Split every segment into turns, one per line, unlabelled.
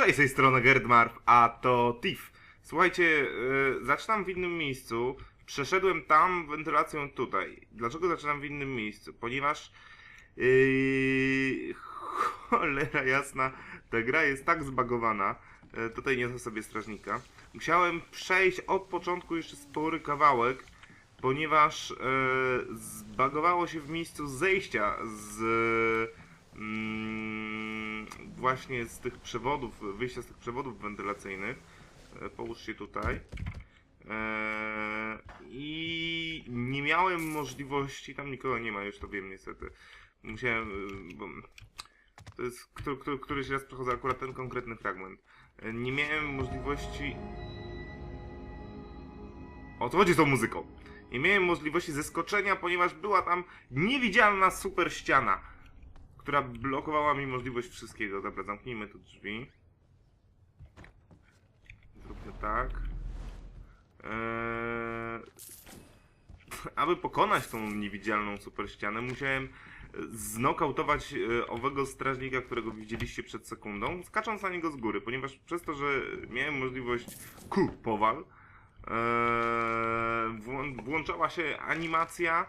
Cześć, z tej strony Gerdmarf, a to Tiff. Słuchajcie, yy, zaczynam w innym miejscu. Przeszedłem tam wentylacją tutaj. Dlaczego zaczynam w innym miejscu? Ponieważ yy, cholera jasna, ta gra jest tak zbagowana. Yy, tutaj niosę sobie strażnika. Musiałem przejść od początku jeszcze spory kawałek, ponieważ yy, zbagowało się w miejscu zejścia z mm, właśnie z tych przewodów, wyjścia z tych przewodów wentylacyjnych. E, Połóż się tutaj. E, I nie miałem możliwości, tam nikogo nie ma, już to wiem niestety. Musiałem, y, bo to jest któ, któ, któryś raz przechodzę akurat ten konkretny fragment. E, Nie miałem możliwości. O co chodzi z tą muzyką? Nie miałem możliwości zeskoczenia, ponieważ była tam niewidzialna super ściana, która blokowała mi możliwość wszystkiego. Dobra, zamknijmy tu drzwi. Zróbmy tak. Eee... Aby pokonać tą niewidzialną super ścianę, musiałem znokautować e, owego strażnika, którego widzieliście przed sekundą, skacząc na niego z góry, ponieważ przez to, że miałem możliwość ku powal, Eee, włą- włączała się animacja.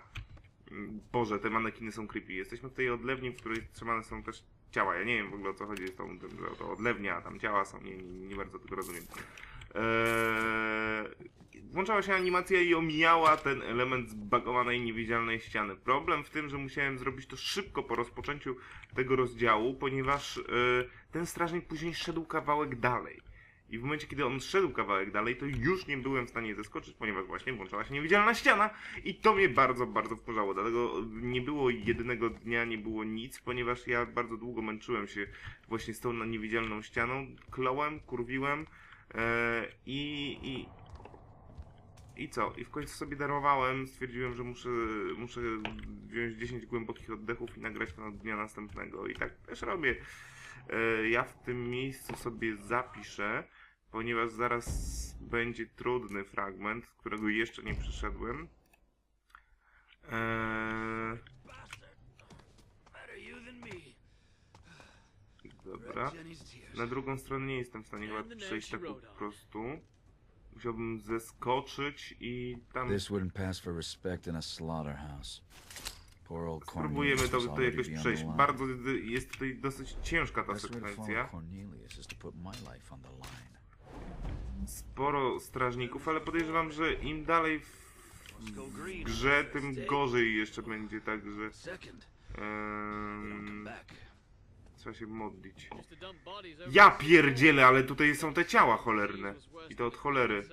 Boże, te manekiny są creepy. Jesteśmy w tej odlewni, w której trzymane są też ciała. Ja nie wiem w ogóle o co chodzi z tą że to odlewnia, a tam ciała są. Nie, nie, nie bardzo tego rozumiem. Eee, włączała się animacja i omijała ten element zbagowanej, niewidzialnej ściany. Problem w tym, że musiałem zrobić to szybko po rozpoczęciu tego rozdziału, ponieważ e, ten strażnik później szedł kawałek dalej. I w momencie, kiedy on szedł kawałek dalej, to już nie byłem w stanie zeskoczyć, ponieważ właśnie włączała się niewidzialna ściana i to mnie bardzo, bardzo wkurzało. Dlatego nie było jednego dnia, nie było nic, ponieważ ja bardzo długo męczyłem się właśnie z tą niewidzialną ścianą. Klołem, kurwiłem e, i, i, i co? I w końcu sobie darowałem, stwierdziłem, że muszę, muszę wziąć 10 głębokich oddechów i nagrać to na dnia następnego. I tak też robię. E, Ja w tym miejscu sobie zapiszę, ponieważ zaraz będzie trudny fragment, którego jeszcze nie przeszedłem. Eee, dobra. Na drugą stronę nie jestem w stanie chyba przejść tak po prostu. Musiałbym zeskoczyć i tam spróbujemy to tutaj jakoś przejść. Bardzo jest tutaj dosyć ciężka ta sekwencja.
Cornelius is to put my life on the line
sporo strażników, ale podejrzewam, że im dalej w grze, tym gorzej jeszcze będzie, także...
Um,
trzeba się modlić. Ja pierdzielę, ale tutaj są te ciała cholerne. I to od cholery.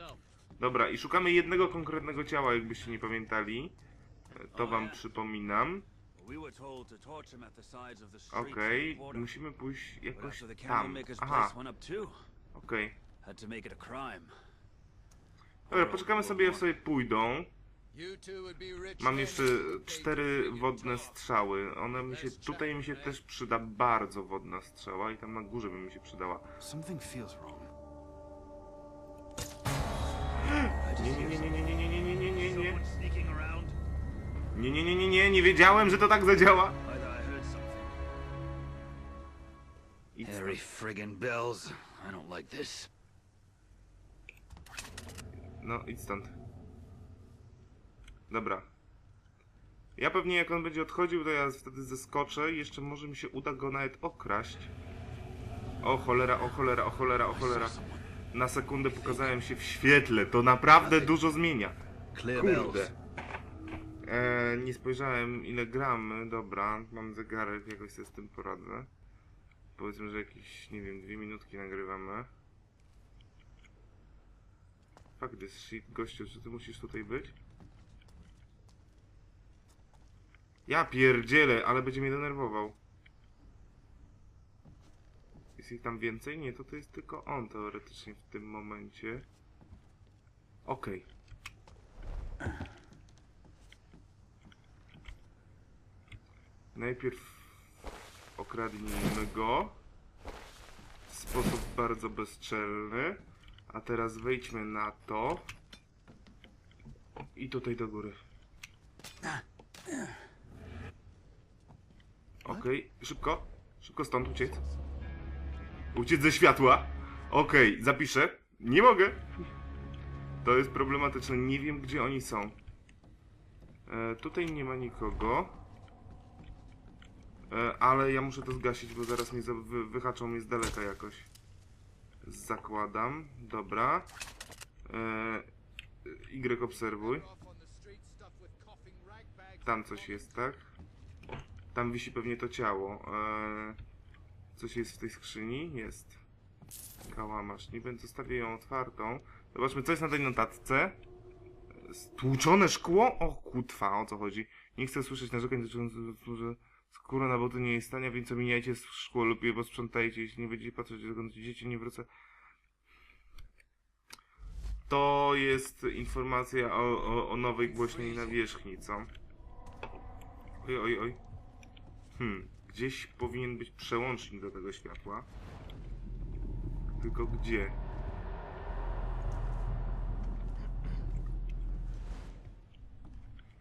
Dobra, i szukamy jednego konkretnego ciała, jakbyście nie pamiętali. To wam przypominam. Okej,
okay.
musimy pójść jakoś tam. Aha. Okej. Okay.
Had to make it a crime.
Dobra, poczekamy sobie, jak sobie pójdą. Mam jeszcze cztery wodne strzały. One mi się, tutaj mi się też przyda bardzo wodna strzała i tam na górze by mi się przydała. Nie, nie, nie, nie, nie, nie, nie, nie, nie, nie, nie. Nie, nie, nie, nie, nie, nie wiedziałem, że to tak zadziała.
Harry friggin' bells. I don't like this.
No, idź stąd. Dobra. Ja pewnie jak on będzie odchodził, to ja wtedy zeskoczę i jeszcze może mi się uda go nawet okraść. O cholera, o cholera, o cholera, o cholera. Na sekundę pokazałem się w świetle, to naprawdę dużo zmienia. Kurde. Eee, nie spojrzałem ile gramy, dobra, mam zegarek, jakoś sobie z tym poradzę. Powiedzmy, że jakieś, nie wiem, dwie minutki nagrywamy. Fuck this shit, gościu, czy ty musisz tutaj być? Ja pierdzielę, ale będzie mnie denerwował. Jest ich tam więcej? Nie, to to jest tylko on teoretycznie w tym momencie. Okej. Najpierw okradnijmy go w sposób bardzo bezczelny. A teraz wejdźmy na to. I tutaj do góry. Okej, szybko. Szybko stąd uciec. Uciec ze światła? Okej, zapiszę. Nie mogę. To jest problematyczne. Nie wiem, gdzie oni są. E, tutaj nie ma nikogo. E, ale ja muszę to zgasić, bo zaraz mnie wyhaczą mnie z daleka jakoś. Zakładam. Dobra. E, y obserwuj. Tam coś jest, tak? Tam wisi pewnie to ciało. Eee, coś jest w tej skrzyni? Jest. Kałamarz. Nie będę zostawię ją otwartą. Zobaczmy, co jest na tej notatce. Stłuczone szkło? O kutwa, o co chodzi? Nie chcę słyszeć narzekań dotyczących skóra na buty nie jest tania, więc omijajcie szkło lub je posprzątajcie. Jeśli nie będziecie patrzeć, dokąd idziecie, nie wrócę. To jest informacja o, o, o nowej głośnej nawierzchni, co? Oj, oj, oj. Hmm, gdzieś powinien być przełącznik do tego światła. Tylko gdzie?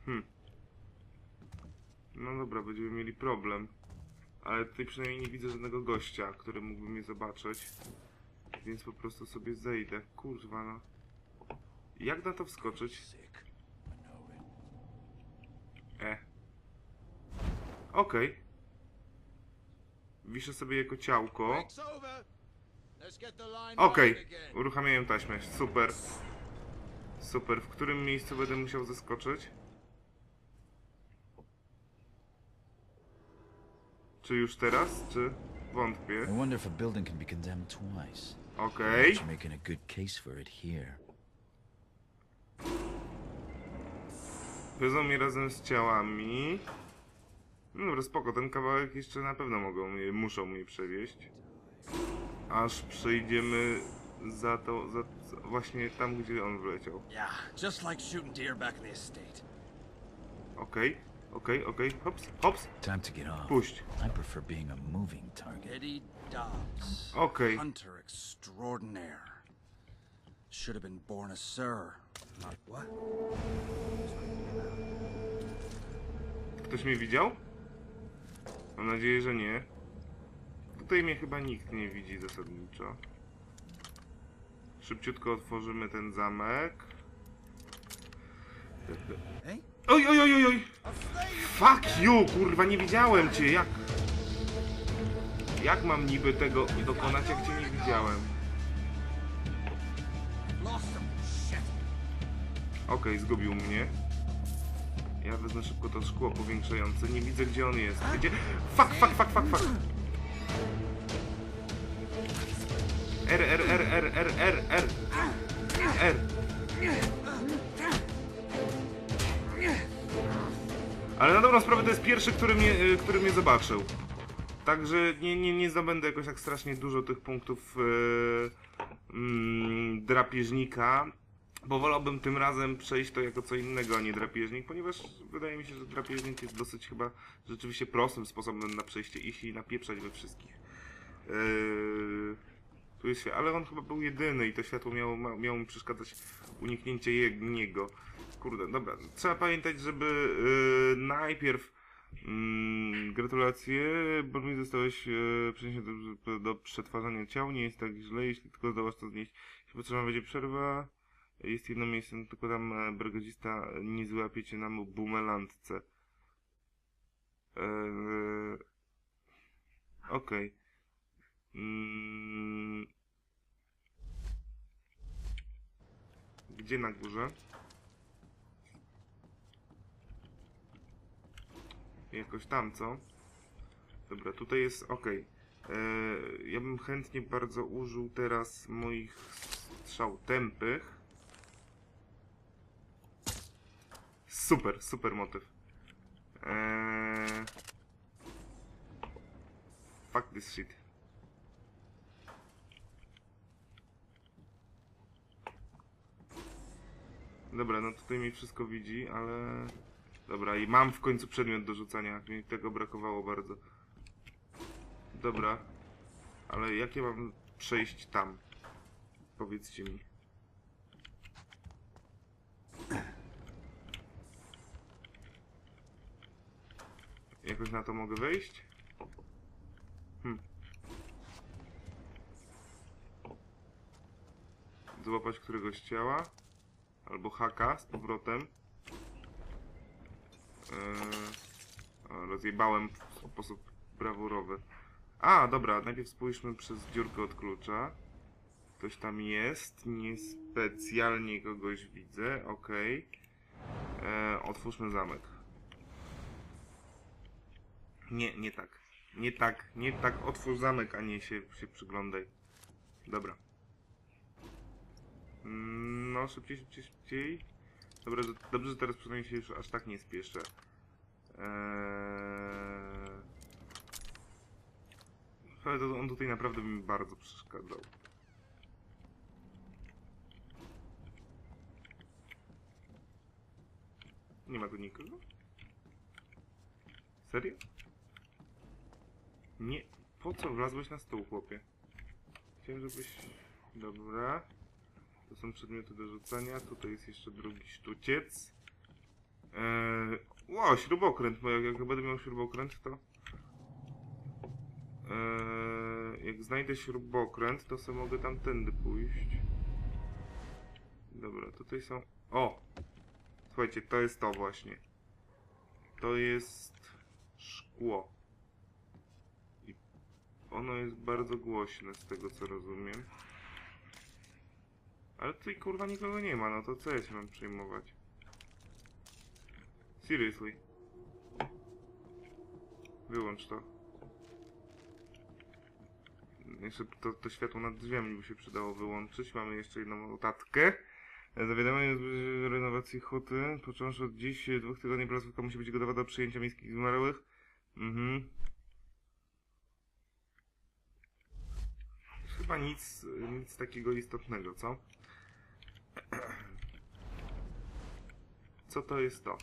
Hmm. No dobra, będziemy mieli problem. Ale tutaj przynajmniej nie widzę żadnego gościa, który mógłby mnie zobaczyć. Więc po prostu sobie zejdę. Kurwa no. Jak na to wskoczyć? E. Okej. Wiszę sobie jako ciałko. Okej,
again.
uruchamiają taśmę. Super. Super. W którym miejscu będę musiał zeskoczyć? Czy już teraz, czy wątpię?
I wonder if a building can be condemned twice.
Okej.
You're making a good case for it here.
Wiozą mnie razem z ciałami. No dobra, spoko, ten kawałek jeszcze na pewno mogą mnie, muszą mnie przewieźć. Aż przejdziemy za to, za, za właśnie tam, gdzie on wleciał.
Yeah, just like shooting deer back in the estate.
Okej, okej, okej, hops, hops,
Time to get off.
puść.
I prefer being a moving target.
Eddie Dobbs.
Okej,
Hunter extraordinaire. Should have been born a sir. Not what?
ktoś mnie widział? Mam nadzieję, że nie. Tutaj mnie chyba nikt nie widzi zasadniczo. Szybciutko otworzymy ten zamek. Oj, oj, oj, oj, oj! Fuck you, kurwa, nie widziałem cię, jak... Jak mam niby tego dokonać, jak cię nie widziałem? Okej, zgubił mnie. Ja wezmę szybko to szkło powiększające, nie widzę gdzie on jest. Gdzie... Fuck, fuck, fuck, fuck, fuck! R, R, R, R, R, R, R! R! Ale na dobrą sprawę to jest pierwszy, który mnie, y, który mnie zobaczył. Także nie, nie, nie zdobędę jakoś tak strasznie dużo tych punktów yy, drapieżnika, bo wolałbym tym razem przejść to jako co innego, a nie drapieżnik, ponieważ wydaje mi się, że drapieżnik jest dosyć chyba rzeczywiście prostym sposobem na przejście iść i napieprzać we wszystkich. Yy, tu jest, ale on chyba był jedyny i to światło miało, miało mi przeszkadzać uniknięcie je, niego. Kurde, dobra. Trzeba pamiętać, żeby yy, najpierw mm, gratulacje, bo mi zostałeś yy, przeniesiony do, do przetwarzania ciał. Nie jest tak źle, jeśli tylko zdołasz to znieść. Jeśli potrzebna będzie przerwa, jest jedno miejsce, no tylko tam e, brygadzista nie złapie cię na bumelantce. Eee, Okej. Mm. Gdzie na górze? Jakoś tam, co? Dobra, tutaj jest ok. ja bym chętnie bardzo użył teraz moich strzał tępych. Super, super motyw. Eee... Fuck this shit. Dobra, no tutaj mi wszystko widzi, ale... Dobra, i mam w końcu przedmiot do rzucania. Mi tego brakowało bardzo. Dobra. Ale jakie mam przejść tam? Powiedzcie mi. Jakoś na to mogę wejść? Hmm. złapać któregoś ciała. Albo haka z powrotem. O, rozjebałem w sposób brawurowy. A, dobra, najpierw spójrzmy przez dziurkę od klucza. Ktoś tam jest, niespecjalnie kogoś widzę, okej. Eee, otwórzmy zamek. Nie, nie tak. Nie tak, nie tak otwórz zamek, a nie się, się przyglądaj. Dobra. Mm, No, szybciej, szybciej, szybciej. Dobra, że, dobrze, że teraz przynajmniej się już aż tak nie spieszę. Eee... Ale to on tutaj naprawdę mi bardzo przeszkadzał. Nie ma tu nikogo? Serio? Nie. Po co wlazłeś na stół, chłopie? Chciałem, żebyś... Dobra. To są przedmioty do rzucania. Tutaj jest jeszcze drugi sztuciec. Eee... Ło, śrubokręt. Bo jak, jak będę miał śrubokręt, to... Eee... Jak znajdę śrubokręt, to sobie mogę tamtędy pójść. Dobra, tutaj są... O! Słuchajcie, to jest to właśnie. To jest szkło. I ono jest bardzo głośne z tego co rozumiem. Ale tutaj kurwa nikogo nie ma, no to co ja się mam przejmować? Seriously. Wyłącz to. Jeszcze to, to światło nad drzwiami by się przydało wyłączyć. Mamy jeszcze jedną notatkę. Zawiadamiam o renowacji huty. Począwszy od dziś, dwóch tygodni placówka musi być gotowa do przyjęcia miejskich zmarłych. Mhm. Chyba nic, nic takiego istotnego, co? Co to jest to?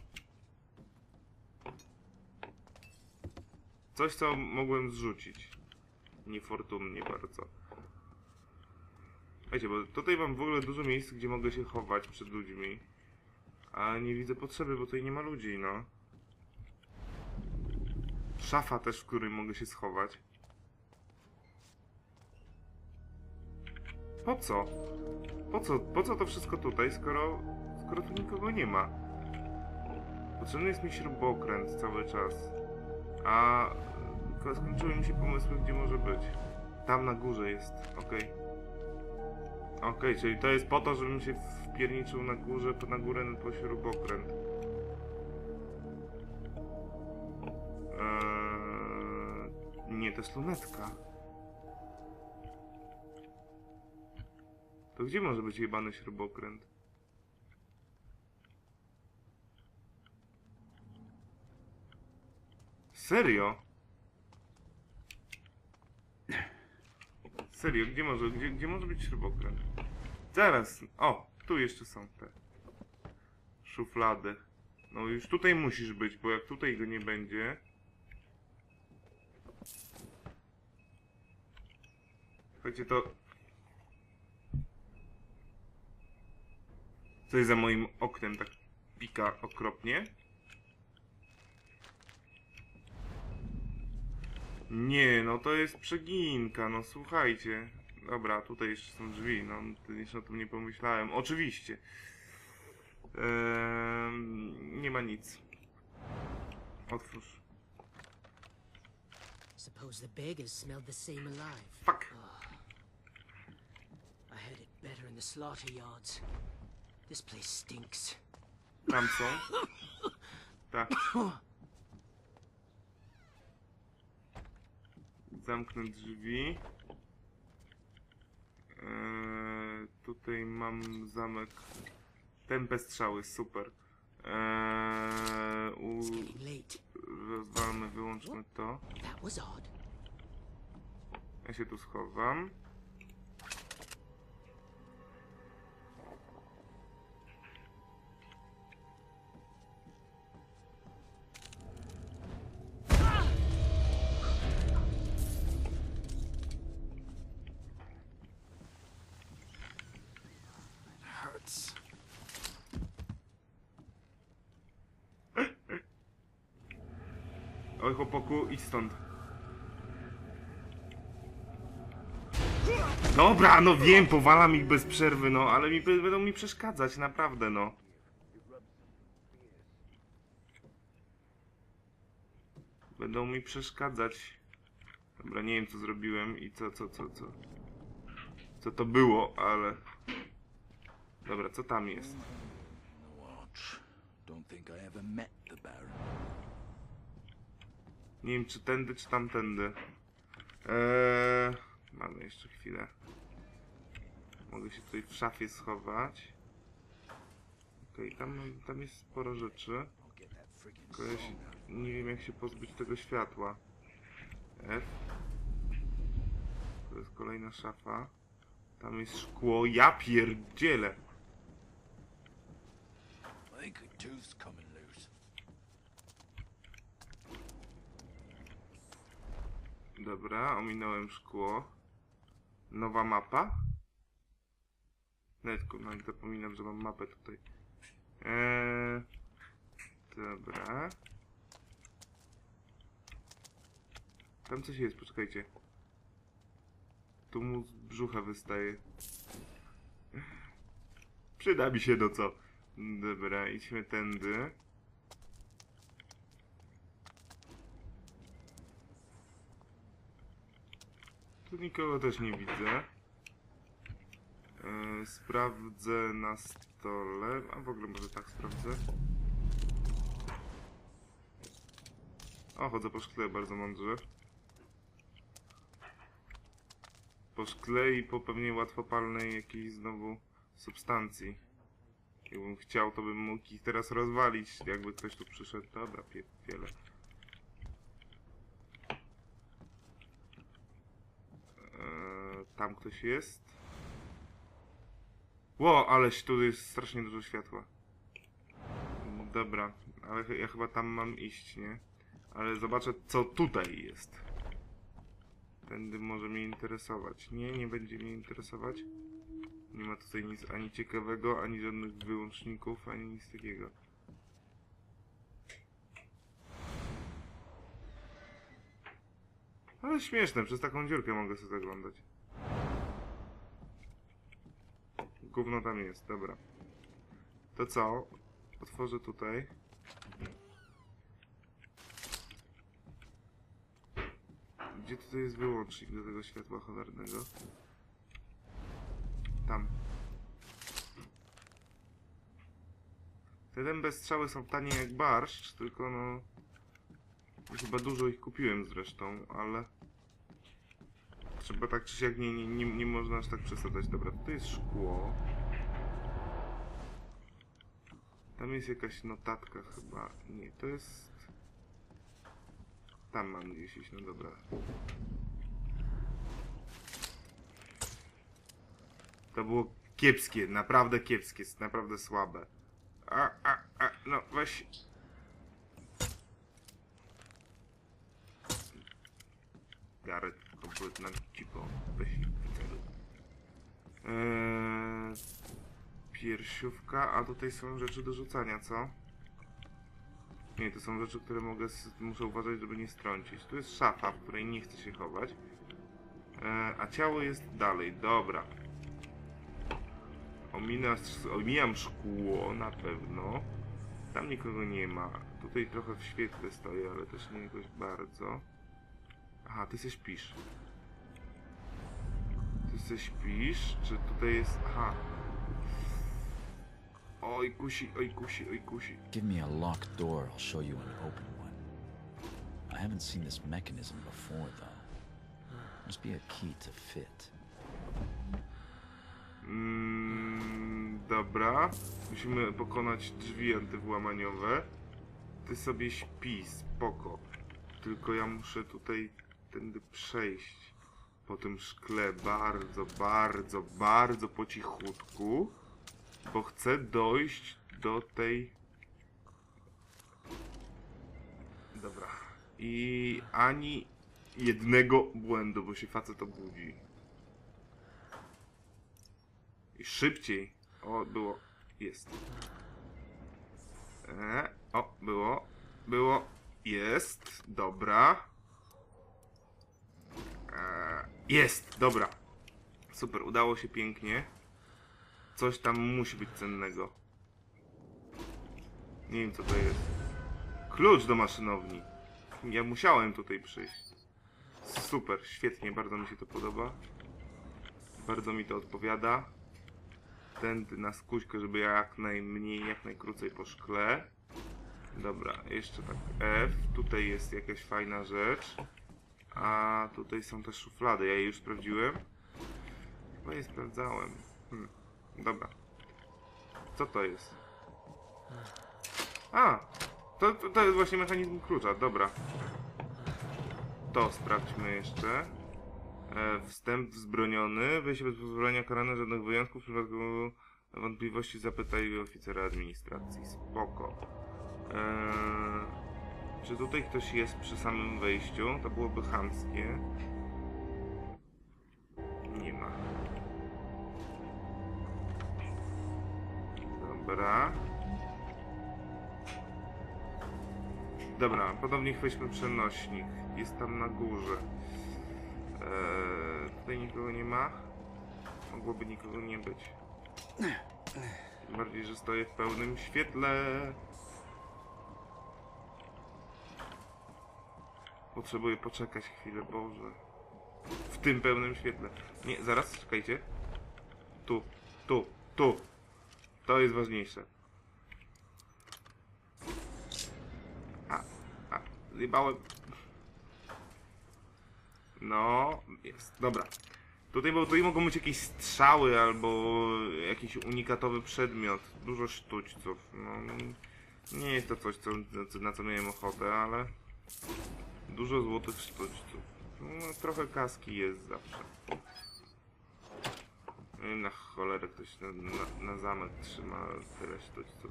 Coś, co mogłem zrzucić. Niefortunnie bardzo. Wiecie, bo tutaj mam w ogóle dużo miejsc, gdzie mogę się chować przed ludźmi. A nie widzę potrzeby, bo tutaj nie ma ludzi, no. Szafa też, w której mogę się schować. Po co? Po co, po co to wszystko tutaj, skoro, skoro tu nikogo nie ma? Potrzebny jest mi śrubokręt cały czas. A skończyły mi się pomysły, gdzie może być. Tam na górze jest, okej. Okej, czyli to jest po to, żebym się wpierniczył na górze, na górę po śrubokręt. Eee, nie, to jest lunetka. Gdzie może być jebany śrubokręt? Serio? Serio, gdzie może, gdzie, gdzie może być śrubokręt? Zaraz, o, tu jeszcze są te szuflady. No już tutaj musisz być, bo jak tutaj go nie będzie... Słuchajcie, to... Coś za moim oknem tak pika okropnie. Nie, no to jest przeginka, no słuchajcie. Dobra, tutaj jeszcze są drzwi, no jeszcze o tym nie pomyślałem. Oczywiście. Ehm, nie ma nic. Otwórz.
Suppose the beggars smelled the same alive.
Fuck.
I had it better in the slaughter yards. This place stinks.
Tam są. Tak. Zamknę drzwi. Eee, tutaj mam zamek. Tępe strzały, super. Eee, u... Rozwalmy, wyłączmy to. Ja się tu schowam. Oj chłopaku, idź stąd. Dobra, no wiem, powalam ich bez przerwy, no, ale mi będą mi przeszkadzać, naprawdę, no. Będą mi przeszkadzać. Dobra, nie wiem co zrobiłem i co, co, co, co. Co to było, ale... Dobra, co tam jest?
Watch. Don't think I ever met.
Nie wiem czy tędy, czy tamtędy. Eee, mamy jeszcze chwilę. Mogę się tutaj w szafie schować. Okej, tam, tam jest sporo rzeczy. Tylko nie wiem jak się pozbyć tego światła. F. To jest kolejna szafa. Tam jest szkło. Ja pierdzielę!
I think a tooth's coming loose.
Dobra, ominąłem szkło. Nowa mapa? Netku, no i zapominam, że mam mapę tutaj. Eee, dobra. Tam coś jest, poczekajcie. Tu mu z brzucha wystaje. Przyda mi się do co. Dobra, idźmy tędy. Nikogo też nie widzę. E, sprawdzę na stole. A w ogóle może tak sprawdzę. O, chodzę po szkle bardzo mądrze. Po szkle i po pewnie łatwopalnej jakiejś znowu substancji. Jakbym chciał, to bym mógł ich teraz rozwalić, jakby ktoś tu przyszedł. Dobra, pie, wiele. Eee, tam ktoś jest. Ło, aleś tu jest strasznie dużo światła. Mm, Dobra, ale ja chyba tam mam iść, nie? Ale zobaczę, co tutaj jest. Tędy może mnie interesować. Nie, nie będzie mnie interesować. Nie ma tutaj nic ani ciekawego, ani żadnych wyłączników, ani nic takiego. Ale śmieszne, przez taką dziurkę mogę sobie zaglądać. Gówno tam jest, dobra. To co? Otworzę tutaj. Gdzie tutaj jest wyłącznik do tego światła cholernego? Tam. Te dębe strzały są tanie jak barszcz, tylko no... Chyba dużo ich kupiłem zresztą, ale... Trzeba tak czy siak nie, nie, nie, nie można aż tak przesadzać. Dobra, tutaj jest szkło. Tam jest jakaś notatka chyba. Nie, to jest... Tam mam gdzieś iść, no dobra. To było kiepskie, naprawdę kiepskie, naprawdę słabe. A, a, a, no weź... Gareth, cipo. Weź ich wyceluj. Eee, piersiówka, a tutaj są rzeczy do rzucania, co? Nie, to są rzeczy, które mogę, muszę uważać, żeby nie strącić. Tu jest szafa, w której nie chcę się chować. Eee, a ciało jest dalej, dobra. Omina, omijam szkło na pewno. Tam nikogo nie ma. Tutaj trochę w świetle stoję, ale też nie jakoś bardzo. Aha, ty się śpisz. Ty się śpisz? Czy tutaj jest... Aha. Oj kusi, oj kusi, oj kusi.
Give me a locked door, I'll show you an open one. I haven't seen this mechanism before, though. Must be a key to fit.
Mm, dobra. Musimy pokonać drzwi antywłamaniowe. Ty sobie śpi, spoko. Tylko ja muszę tutaj tędy przejść. Po tym szkle bardzo, bardzo, bardzo po cichutku. Bo chcę dojść do tej... Dobra. I ani jednego błędu, bo się facet obudzi. I szybciej. O, było. Jest. E, o, było. Było. Jest. Dobra. E, jest. Dobra. Super, udało się pięknie. Coś tam musi być cennego. Nie wiem co to jest. Klucz do maszynowni. Ja musiałem tutaj przyjść. Super, świetnie, bardzo mi się to podoba. Bardzo mi to odpowiada. Tędy na skuśkę, żeby jak najmniej, jak najkrócej po szkle. Dobra, jeszcze tak F. Tutaj jest jakaś fajna rzecz. A tutaj są te szuflady. Ja je już sprawdziłem. Chyba je sprawdzałem. Hmm. Dobra. Co to jest? A! To, to, to jest właśnie mechanizm klucza, dobra. To sprawdźmy jeszcze. E, wstęp wzbroniony. Wejście bez pozwolenia karane żadnych wyjątków. W przypadku wątpliwości zapytaj oficera administracji. Spoko. E, czy tutaj ktoś jest przy samym wejściu? To byłoby chamskie. Nie ma. Dobra. Dobra, ponownie chwyćmy przenośnik. Jest tam na górze. Eee, tutaj nikogo nie ma. Mogłoby nikogo nie być. Tym bardziej, że stoję w pełnym świetle. Potrzebuję poczekać chwilę, Boże. W tym pełnym świetle. Nie, zaraz, czekajcie. Tu, tu, tu. To jest ważniejsze. A, a, zjebałem. No, jest, dobra. Tutaj, bo tutaj mogą być jakieś strzały albo jakiś unikatowy przedmiot. Dużo sztućców. No, nie jest to coś, co, na co miałem ochotę, ale dużo złotych sztućców. No, trochę kaski jest zawsze. Wiem, na cholerę ktoś na, na, na zamek trzyma tyle sztućców.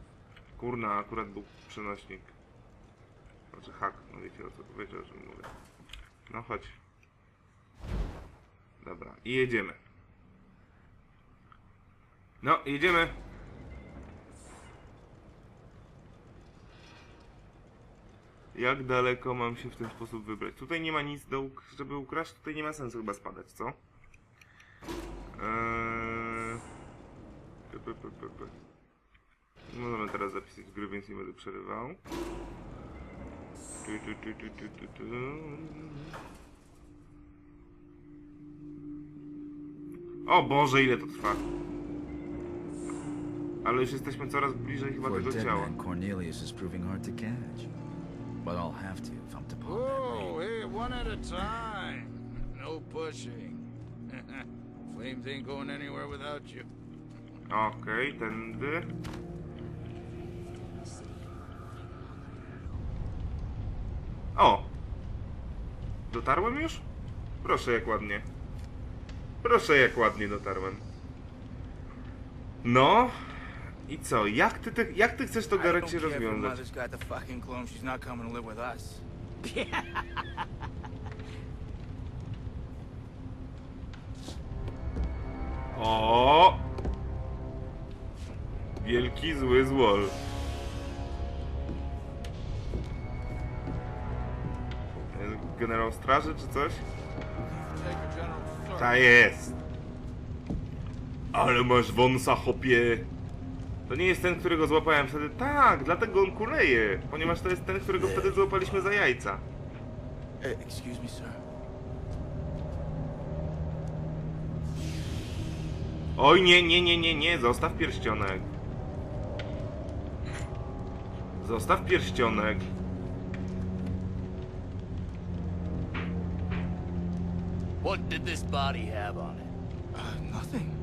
Kurna, akurat był przenośnik. Znaczy hak, no wiecie o co, o czym mówię. No chodź. Dobra, i jedziemy. No, jedziemy. Jak daleko mam się w ten sposób wybrać? Tutaj nie ma nic, do, żeby ukraść, tutaj nie ma sensu chyba spadać, co? Eee... Py, py, py, py, py. Możemy teraz zapisać gry, więc nie będę przerywał. Tu, tu, tu, tu, tu, tu, tu. O Boże, ile to trwa. Ale już jesteśmy coraz bliżej chyba tego ciała.
Cornelius is proving hard to catch. But I'll have to if I'm to pawn that
Whoa,
ring.
hey, one at a time. No pushing. Flames ain't going anywhere without you.
Okej, tędy. O! Dotarłem już? Proszę jak ładnie. Proszę jak ładnie dotarłem. No. I co? Jak ty, te, jak ty chcesz to Garecie rozwiązać? O! Wielki zły złol. Generał straży czy coś? Ta jest. Ale masz wąsa, hopie. To nie jest ten, którego złapałem wtedy. Tak, dlatego on kuleje. Ponieważ to jest ten, którego wtedy złapaliśmy za jajca.
Eh, excuse me, sir.
Oj, nie, nie, nie, nie, nie. Zostaw pierścionek. Zostaw pierścionek.
What did this body have on it?
Uh, nothing.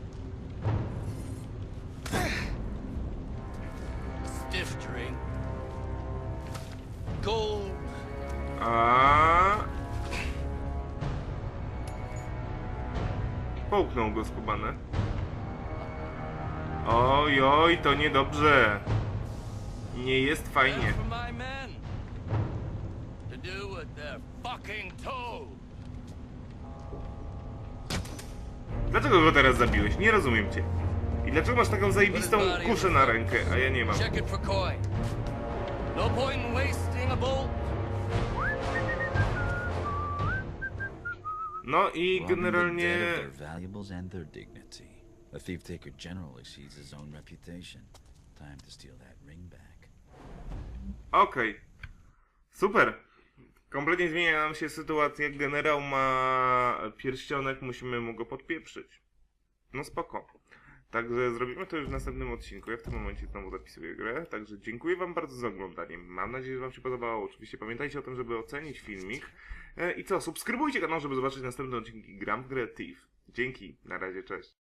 Połknął go skubane. Oj, oj, to niedobrze. Nie jest fajnie. Dlaczego go teraz zabiłeś? Nie rozumiem cię. I dlaczego masz taką zajebistą kuszę na rękę, a ja nie mam?
No point in wasting a bolt.
No i generalnie...
A thief taker generally sees his own reputation. Time to steal that ring back.
Okej. Super. Kompletnie zmienia nam się sytuacja. Generał ma pierścionek, musimy mu go podpieprzyć. No spoko. Także zrobimy to już w następnym odcinku. Ja w tym momencie znowu zapisuję grę. Także dziękuję wam bardzo za oglądanie. Mam nadzieję, że wam się podobało. Oczywiście pamiętajcie o tym, żeby ocenić filmik. E, I co, subskrybujcie kanał, żeby zobaczyć następne odcinki Gram w grę Thief. Dzięki, na razie, cześć.